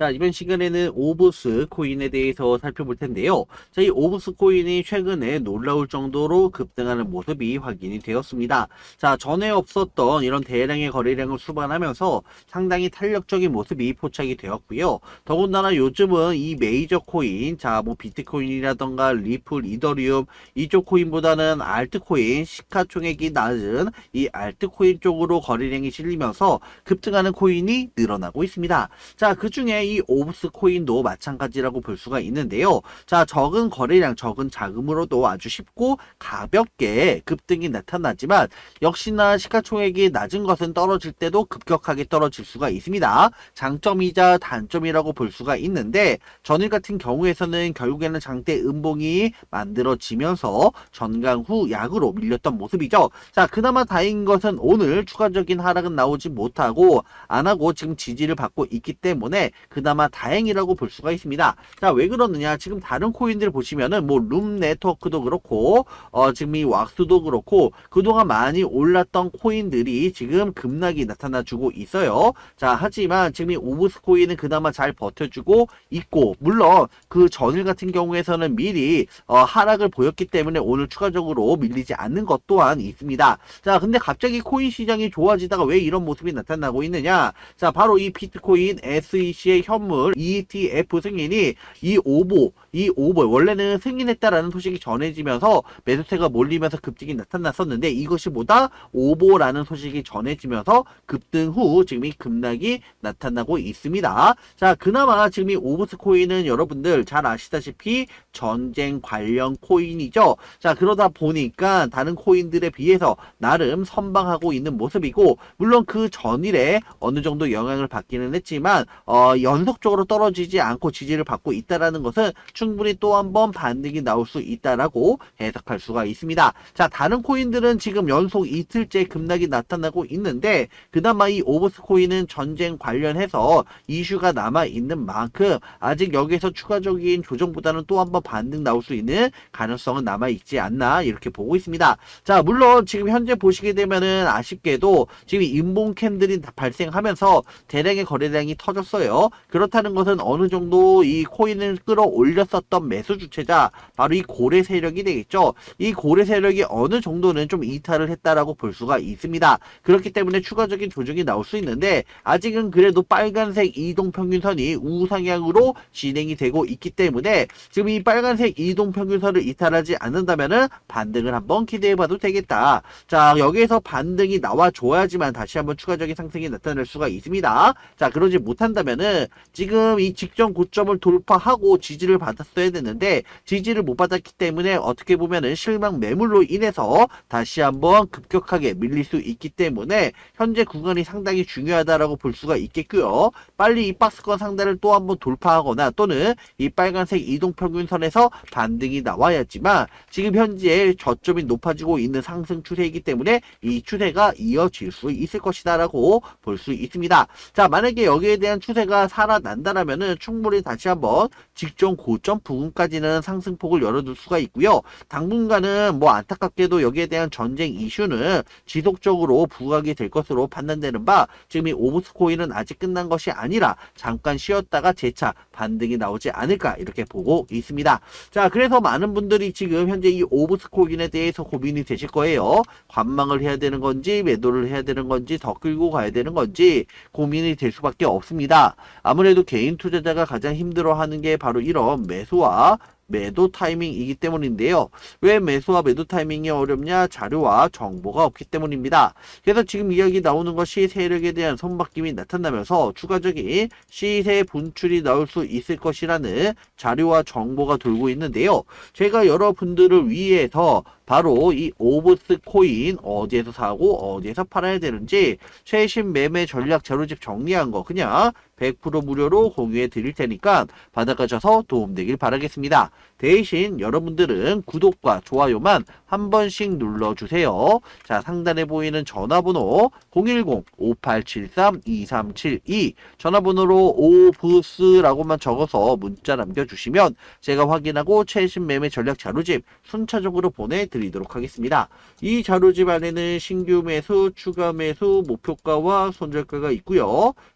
자, 이번 시간에는 오브스 코인에 대해서 살펴볼 텐데요. 자, 이 오브스 코인이 최근에 놀라울 정도로 급등하는 모습이 확인이 되었습니다. 자, 전에 없었던 이런 대량의 거래량을 수반하면서 상당히 탄력적인 모습이 포착이 되었고요. 더군다나 요즘은 이 메이저 코인, 자, 뭐 비트코인이라던가 리플, 이더리움 이쪽 코인보다는 알트코인 시가총액이 낮은 이 알트코인 쪽으로 거래량이 실리면서 급등하는 코인이 늘어나고 있습니다. 자, 그 중에 이 오브스 코인도 마찬가지라고 볼 수가 있는데요. 자, 적은 거래량, 적은 자금으로도 아주 쉽고 가볍게 급등이 나타나지만 역시나 시가총액이 낮은 것은 떨어질 때도 급격하게 떨어질 수가 있습니다. 장점이자 단점이라고 볼 수가 있는데 전일 같은 경우에서는 결국에는 장대 음봉이 만들어지면서 전강 후 약으로 밀렸던 모습이죠. 자, 그나마 다행인 것은 오늘 추가적인 하락은 나오지 못하고 안 하고 지금 지지를 받고 있기 때문에 그나마 다행이라고 볼 수가 있습니다. 자, 왜 그러느냐? 지금 다른 코인들 보시면은 뭐 룸 네트워크도 그렇고 어, 지금 이 왁스도 그렇고 그동안 많이 올랐던 코인들이 지금 급락이 나타나 주고 있어요. 자, 하지만 지금 이 오브스 코인은 그나마 잘 버텨주고 있고 물론 그 전일 같은 경우에서는 미리 어, 하락을 보였기 때문에 오늘 추가적으로 밀리지 않는 것 또한 있습니다. 자, 근데 갑자기 코인 시장이 좋아지다가 왜 이런 모습이 나타나고 있느냐? 자, 바로 이 비트코인 SEC의 현물 ETF 승인이 이 오보, 이 오보 원래는 승인했다라는 소식이 전해지면서 매수세가 몰리면서 급등이 나타났었는데 이것이 보다 오보라는 소식이 전해지면서 급등 후 지금 이 급락이 나타나고 있습니다. 자, 그나마 지금 이 오브스 코인은 여러분들 잘 아시다시피 전쟁 관련 코인이죠. 자, 그러다 보니까 다른 코인들에 비해서 나름 선방하고 있는 모습이고, 물론 그 전일에 어느 정도 영향을 받기는 했지만, 어, 연속적으로 떨어지지 않고 지지를 받고 있다라는 것은 충분히 또 한 번 반등이 나올 수 있다라고 해석할 수가 있습니다. 자, 다른 코인들은 지금 연속 이틀째 급락이 나타나고 있는데, 그나마 이 오버스 코인은 전쟁 관련해서 이슈가 남아 있는 만큼 아직 여기서 추가적인 조정보다는 또 한 번 반등 나올 수 있는 가능성은 남아 있지 않나 이렇게 보고 있습니다. 자, 물론 지금 현재 보시게 되면은 아쉽게도 지금 인봉 캔들이 다 발생하면서 대량의 거래량이 터졌어요. 그렇다는 것은 어느 정도 이 코인을 끌어올렸었던 매수 주체자 바로 이 고래 세력이 되겠죠. 이 고래 세력이 어느 정도는 좀 이탈을 했다라고 볼 수가 있습니다. 그렇기 때문에 추가적인 조정이 나올 수 있는데 아직은 그래도 빨간색 이동 평균선이 우상향으로 진행이 되고 있기 때문에 지금 이 빨간색 이동 평균선을 이탈하지 않는다면은 반등을 한번 기대해봐도 되겠다. 자 여기에서 반등이 나와줘야지만 다시 한번 추가적인 상승이 나타날 수가 있습니다. 자 그러지 못한다면은 지금 이 직전 고점을 돌파하고 지지를 받았어야 되는데 지지를 못 받았기 때문에 어떻게 보면은 실망 매물로 인해서 다시 한번 급격하게 밀릴 수 있기 때문에 현재 구간이 상당히 중요하다라고 볼 수가 있겠고요. 빨리 이 박스권 상단을 또 한번 돌파하거나 또는 이 빨간색 이동평균선에서 반등이 나와야지만 지금 현재 저점이 높아지고 있는 상승 추세이기 때문에 이 추세가 이어질 수 있을 것이다라고 볼 수 있습니다. 자 만약에 여기에 대한 추세가 살아난다라면은 충분히 다시 한번 직전 고점 부근까지는 상승폭을 열어둘 수가 있고요. 당분간은 뭐 안타깝게도 여기에 대한 전쟁 이슈는 지속적으로 부각이 될 것으로 판단되는 바 지금 이 오브스 코인은 아직 끝난 것이 아니라 잠깐 쉬었다가 재차 반등이 나오지 않을까 이렇게 보고 있습니다. 자 그래서 많은 분들이 지금 현재 이 오브스 코인에 대해서 고민이 되실 거예요. 관망을 해야 되는 건지 매도를 해야 되는 건지 더 끌고 가야 되는 건지 고민이 될 수밖에 없습니다. 아 무래도 개인 투자자가 가장 힘들어하는 게 바로 이런 매수와 매도 타이밍이기 때문인데요. 왜 매수와 매도 타이밍이 어렵냐? 자료와 정보가 없기 때문입니다. 그래서 지금 이야기 나오는 것이 세력에 대한 손바뀜이 나타나면서 추가적인 시세 분출이 나올 수 있을 것이라는 자료와 정보가 돌고 있는데요. 제가 여러분들을 위해서 바로 이 오브스 코인 어디에서 사고 어디에서 팔아야 되는지 최신 매매 전략 자료집 정리한 거 그냥 100% 무료로 공유해 드릴 테니까 받아가셔서 도움되길 바라겠습니다. 대신 여러분들은 구독과 좋아요만 한 번씩 눌러주세요. 자, 상단에 보이는 전화번호 010-5873-2372 전화번호로 오부스라고만 적어서 문자 남겨주시면 제가 확인하고 최신 매매 전략 자료집 순차적으로 보내드리도록 하겠습니다. 이 자료집 안에는 신규 매수, 추가 매수, 목표가와 손절가가 있고요.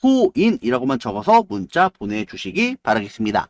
코인이라고만 적어서 문자 보내주시기 바라겠습니다.